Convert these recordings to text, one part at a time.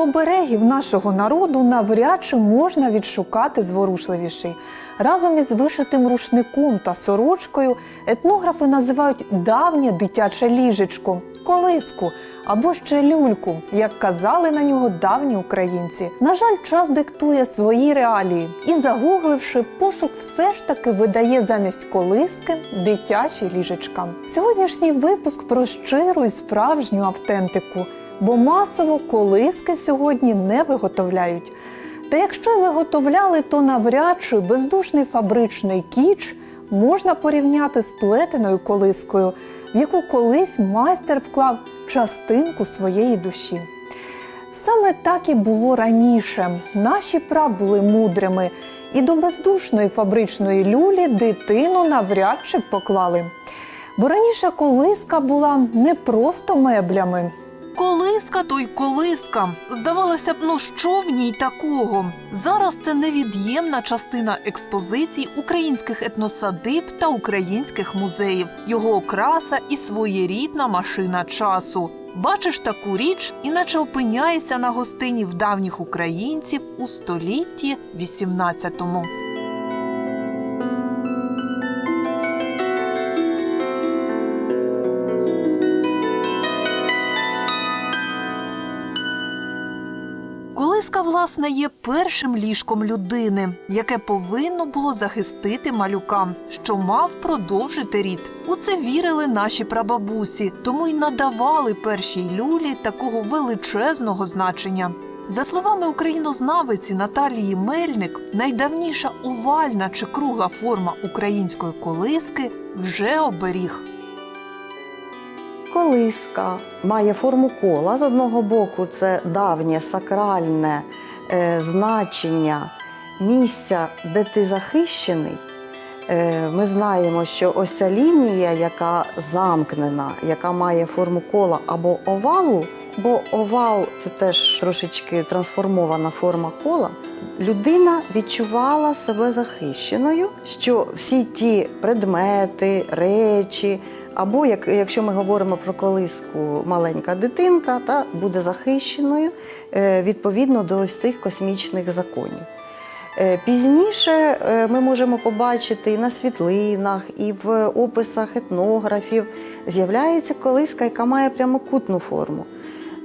оберегів нашого народу навряд чи можна відшукати зворушливіший. Разом із вишитим рушником та сорочкою етнографи називають давнє дитяче ліжечко, колиску або ще люльку, як казали на нього давні українці. На жаль, час диктує свої реалії, і загугливши, пошук все ж таки видає замість колиски дитячі ліжечка. Сьогоднішній випуск про щиру і справжню автентику, бо масово колиски сьогодні не виготовляють. Та якщо виготовляли, то навряд чи бездушний фабричний кіч можна порівняти з плетеною колискою, в яку колись майстер вклав частинку своєї душі. Саме так і було раніше. Наші прав були мудрими, і до бездушної фабричної люлі дитину навряд чи поклали. Бо раніше колиска була не просто меблями, Колиска то й колиска. Здавалося б, ну що в ній такого? Зараз це невід'ємна частина експозицій українських етносадиб та українських музеїв, його окраса і своєрідна машина часу. Бачиш таку річ, іначе опиняєшся на гостині в давніх українців у столітті 18-му. Власне, є першим ліжком людини, яке повинно було захистити малюка, що мав продовжити рід. У це вірили наші прабабусі, тому й надавали першій люлі такого величезного значення. За словами українознавиці Наталії Мельник, найдавніша овальна чи кругла форма української колиски вже оберіг. Колиска має форму кола. З одного боку, це давнє сакральне значення місця, де ти захищений. Е, ми знаємо, що ось ця лінія, яка замкнена, яка має форму кола або овалу, бо овал це теж трошечки трансформована форма кола. Людина відчувала себе захищеною, що всі ті предмети, речі, або як, якщо ми говоримо про колиску, маленька дитинка, та буде захищеною е, відповідно до ось цих космічних законів. Е, Пізніше е, ми можемо побачити і на світлинах, і в описах етнографів з'являється колиска, яка має прямокутну форму.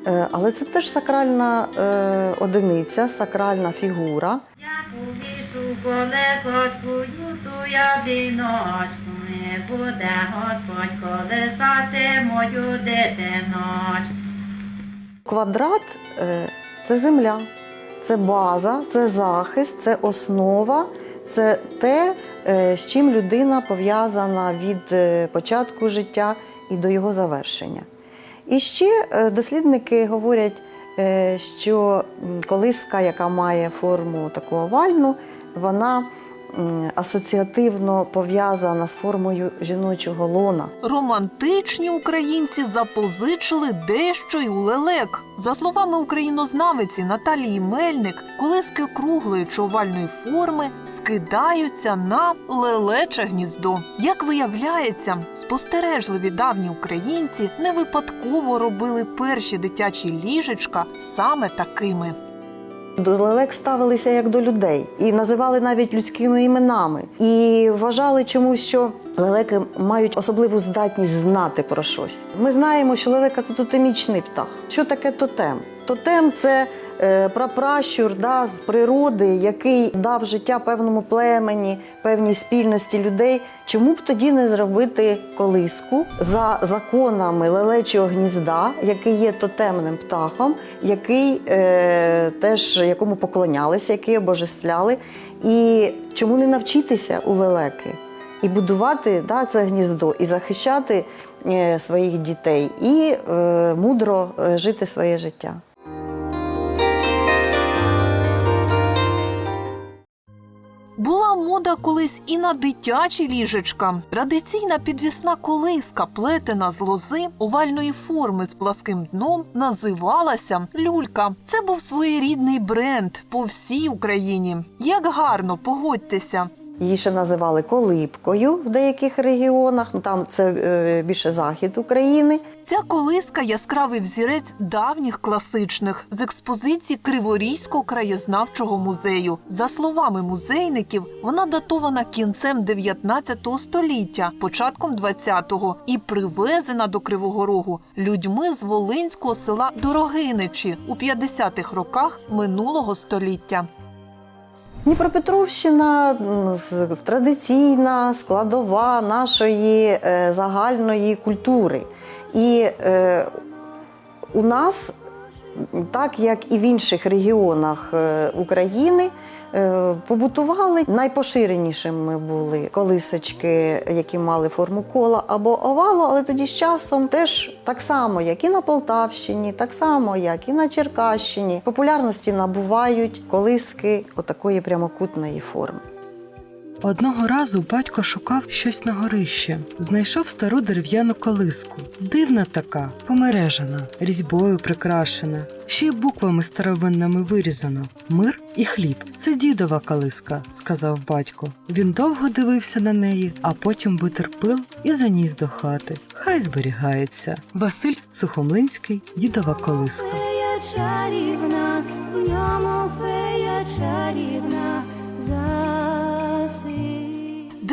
Е, Але це теж сакральна е, одиниця, сакральна фігура. Я повішу колесочку, я діночку, не буде Господь колесати мою дитиночку. Квадрат е, це земля, це база, це захист, це основа, це те, з чим людина пов'язана від початку життя і до його завершення. І ще е, дослідники говорять, е, що колиска, яка має форму таку овальну, вона асоціативно пов'язана з формою жіночого лона. Романтичні українці запозичили дещо й у лелек. За словами українознавиці Наталії Мельник, колиски круглої чи овальної форми скидаються на лелече гніздо. Як виявляється, спостережливі давні українці не випадково робили перші дитячі ліжечка саме такими. До лелек ставилися як до людей і називали навіть людськими іменами. І вважали чомусь, що лелеки мають особливу здатність знати про щось. Ми знаємо, що лелека це тотемічний птах. Що таке тотем? Тотем це прапращур да, з природи, який дав життя певному племені, певній спільності людей. Чому б тоді не зробити колиску за законами лелечого гнізда, який є тотемним птахом, який е, теж якому поклонялися, який обожествляли. І чому не навчитися у лелеки і будувати да, це гніздо, і захищати е, своїх дітей, і е, мудро е, жити своє життя. Мода колись і на дитячі ліжечка. Традиційна підвісна колиска, плетена з лози овальної форми з пласким дном, називалася люлька. Це був своєрідний бренд по всій Україні. Як гарно, погодьтеся. Її ще називали колибкою в деяких регіонах. Ну там це е, більше захід України. Ця колиска яскравий взірець давніх класичних з експозиції Криворізького краєзнавчого музею. За словами музейників, вона датована кінцем 19 століття, початком 20-го і привезена до Кривого Рогу людьми з волинського села Дорогиничі у 50-х роках минулого століття. Дніпропетровщина традиційна складова нашої е, загальної культури. І е, у нас, так як і в інших регіонах е, України, е, побутували найпоширенішими були колисочки, які мали форму кола або овалу, але тоді з часом теж так само, як і на Полтавщині, так само, як і на Черкащині, популярності набувають колиски отакої прямокутної форми. Одного разу батько шукав щось на горищі, знайшов стару дерев'яну колиску. Дивна така, помережена, різьбою прикрашена, ще й буквами старовинними вирізано. Мир і хліб. Це дідова колиска, сказав батько. Він довго дивився на неї, а потім витер пил і заніс до хати. Хай зберігається. Василь Сухомлинський, дідова колиска.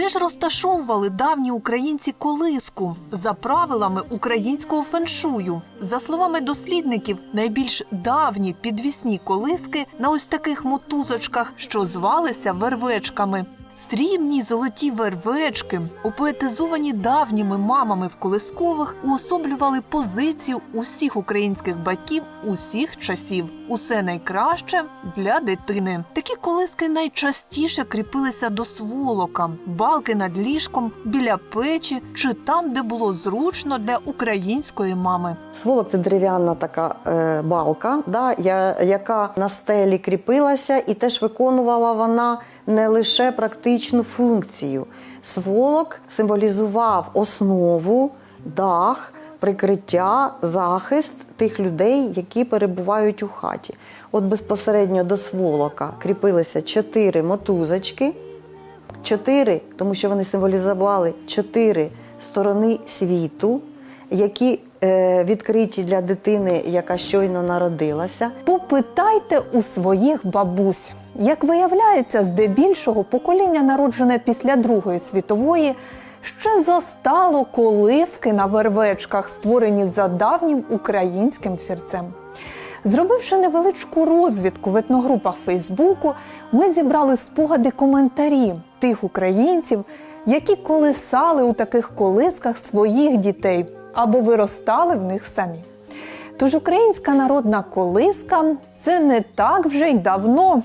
Де ж розташовували давні українці колиску за правилами українського феншую? За словами дослідників, найбільш давні підвісні колиски на ось таких мотузочках, що звалися вервечками. Срібні золоті вервечки, опоетизовані давніми мамами в колискових, уособлювали позицію усіх українських батьків усіх часів. Усе найкраще для дитини. Такі колиски найчастіше кріпилися до сволока, балки над ліжком, біля печі чи там, де було зручно для української мами. Сволок це дерев'яна така е, балка, да, я, яка на стелі кріпилася і теж виконувала вона не лише практичну функцію. Сволок символізував основу, дах, прикриття, захист тих людей, які перебувають у хаті. От безпосередньо до сволока кріпилися чотири мотузочки, чотири, тому що вони символізували чотири сторони світу, які е, відкриті для дитини, яка щойно народилася. Попитайте у своїх бабусь. Як виявляється, здебільшого покоління, народжене після Другої світової, ще застало колиски на вервечках, створені за давнім українським серцем. Зробивши невеличку розвідку в етногрупах Фейсбуку, ми зібрали спогади коментарі тих українців, які колисали у таких колисках своїх дітей або виростали в них самі. Тож українська народна колиска це не так вже й давно.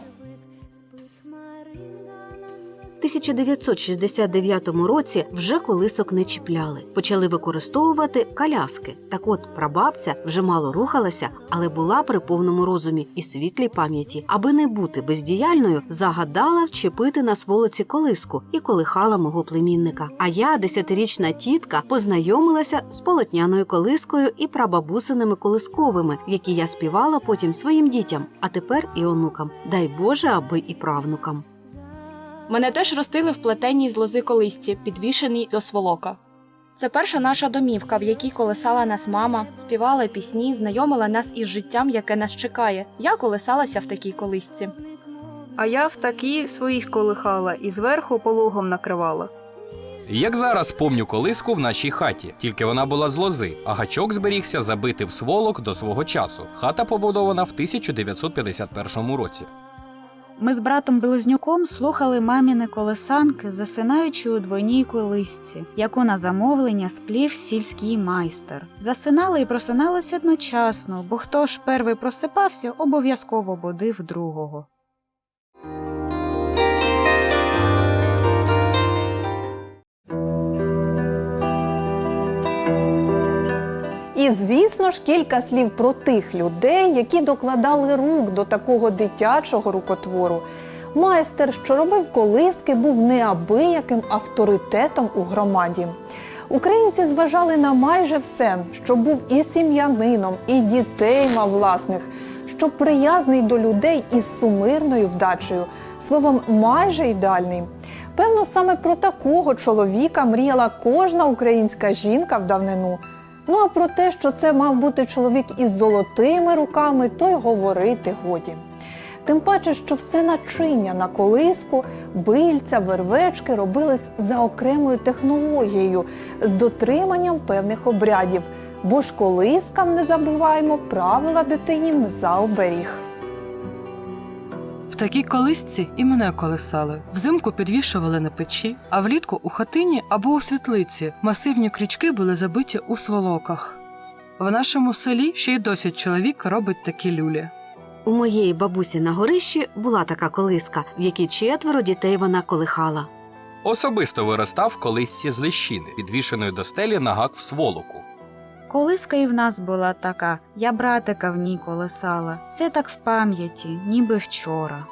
В 1969 році вже колисок не чіпляли. Почали використовувати коляски. Так от прабабця вже мало рухалася, але була при повному розумі і світлій пам'яті. Аби не бути бездіяльною, загадала вчепити на сволоці колиску і колихала мого племінника. А я, десятирічна тітка, познайомилася з полотняною колискою і прабабусиними колисковими, які я співала потім своїм дітям, а тепер і онукам. Дай Боже, аби і правнукам. Мене теж ростили в плетеній з лози колисці, підвішеній до сволока. Це перша наша домівка, в якій колесала нас мама, співала пісні, знайомила нас із життям, яке нас чекає. Я колесалася в такій колисці. А я в такі своїх колихала і зверху пологом накривала. Як зараз помню колиску в нашій хаті, тільки вона була з лози, а гачок зберігся забити в сволок до свого часу. Хата побудована в 1951 році. Ми з братом Белезнюком слухали маміни колесанки, засинаючи у двойній колисці, яку на замовлення сплів сільський майстер. Засинали і просиналось одночасно, бо хто ж перший просипався, обов'язково будив другого. Звісно ж кілька слів про тих людей, які докладали рук до такого дитячого рукотвору. Майстер, що робив колиски, був неабияким авторитетом у громаді. Українці зважали на майже все, що був і сім'янином, і дітей мав власних, що приязний до людей із сумирною вдачею, словом, майже ідеальний. Напевно, саме про такого чоловіка мріяла кожна українська жінка в давнину. Ну а про те, що це мав бути чоловік із золотими руками, то й говорити годі. Тим паче, що все начиння на колиску, бильця, вервечки робилось за окремою технологією з дотриманням певних обрядів. Бо ж колискам не забуваємо правила дитині за оберіг. В такій колисці і мене колисали. Взимку підвішували на печі, а влітку у хатині або у світлиці масивні крючки були забиті у сволоках. В нашому селі ще й досі чоловік робить такі люлі. У моєї бабусі на горищі була така колиска, в якій четверо дітей вона колихала. Особисто виростав в колисці з лещини, підвішеної до стелі на гак в сволоку. Колиска і в нас була така, я братика в ній колесала. Все так в пам'яті, ніби вчора.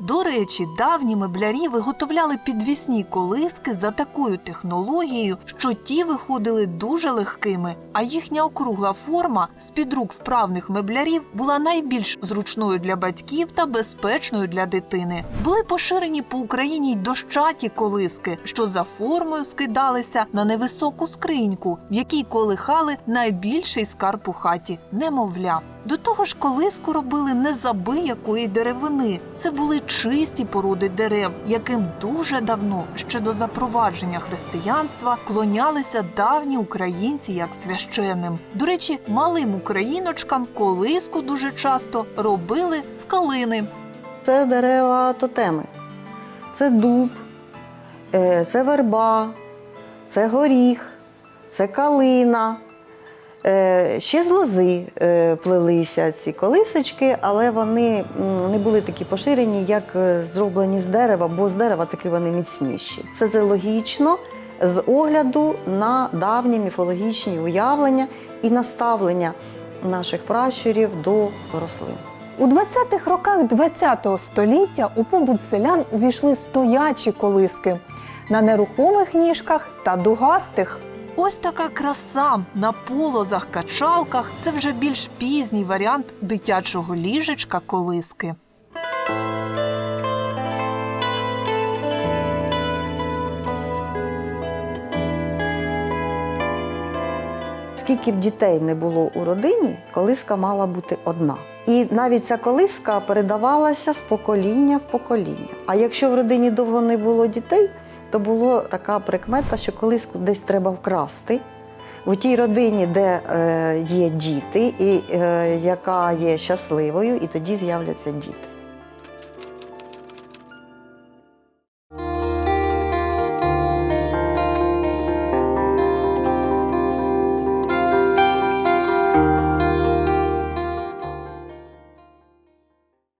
До речі, давні меблярі виготовляли підвісні колиски за такою технологією, що ті виходили дуже легкими, а їхня округла форма з під рук вправних меблярів була найбільш зручною для батьків та безпечною для дитини. Були поширені по Україні й дощаті колиски, що за формою скидалися на невисоку скриньку, в якій колихали найбільший скарб у хаті немовля. До того ж, колиску робили не з якої деревини. Це були чисті породи дерев, яким дуже давно, ще до запровадження християнства, клонялися давні українці як священним. До речі, малим україночкам колиску дуже часто робили з калини. Це дерева тотеми. Це дуб, е, це верба, це горіх, це калина. Е, Ще з лози е, плелися ці колисочки, але вони не були такі поширені, як е, зроблені з дерева, бо з дерева таки вони міцніші. Все це логічно з огляду на давні міфологічні уявлення і наставлення наших пращурів до рослин. У 20-х роках ХХ століття у побут селян увійшли стоячі колиски на нерухомих ніжках та дугастих. Ось така краса на полозах, качалках це вже більш пізній варіант дитячого ліжечка колиски. Скільки б дітей не було у родині, колиска мала бути одна. І навіть ця колиска передавалася з покоління в покоління. А якщо в родині довго не було дітей, то була така прикмета, що колись десь треба вкрасти. У тій родині, де е, є діти, і е, яка є щасливою, і тоді з'являться діти.